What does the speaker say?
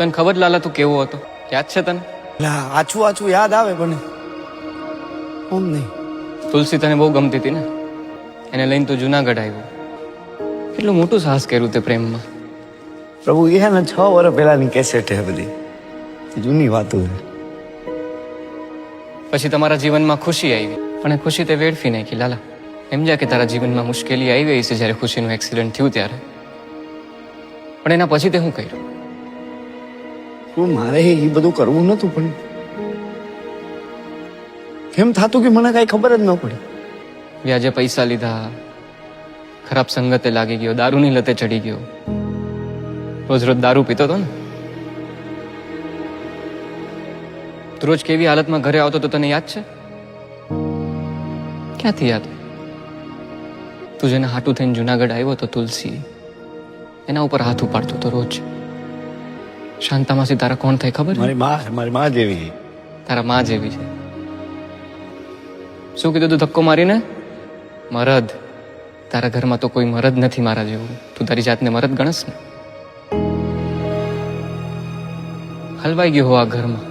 તને ખબર લાલા તું કેવો હતો? યાદ છે તને? લા આછું આછું યાદ આવે પણ ઓમ નહીં. તુલસી તને બહુ ગમતી હતી ને? એને લઈને તું જુનાગઢ આવ્યો. કેટલું મોટું સાહસ કર્યું તે પ્રેમમાં. પ્રભુ એ હે ને છ વર્ષ પહેલાની કેસેટ હે બધી. જૂની વાતો છે. પછી તમારા જીવનમાં ખુશી આવી. પણ એ ખુશી તે વેડફી નાખી લાલા. સમજ્યા કે તારા જીવનમાં મુશ્કેલી આવી ગઈ છે જ્યારે ખુશીનું એક્સિડન્ટ થયું ત્યારે. પણ એના પછી તે શું કર્યું? મારે એ બધું કરવું નતું પણ. કેમ થતું કે મને કાંઈ ખબર જ ન પડી. વ્યાજે પૈસા લીધા, ખરાબ સંગતે લાગી ગયો, દારૂની લતે ચડી ગયો. રોજ રોજ દારૂ પીતો હતો ને? રોજ કેવી હાલતમાં ઘરે આવતો તો તને યાદ છે? ક્યાંથી યાદ? તું જેને હાટું થઈને જુનાગઢ આવ્યો તો તુલસી, એના ઉપર હાથ ઉપાડતો તો રોજ. શાંતામાસી તારા કોણ થાય ખબર છે? મારી માં છે, મારી માં જેવી તારા માં જેવી છે. શું કીધું તું ધક્કો મારીને? મરદ. તારા ઘરમાં તો કોઈ મરદ નથી મારા જેવું. તું તારી જાતને મરદ ગણસ ને. હલવાઈ ગયો હો આ ઘરમાં.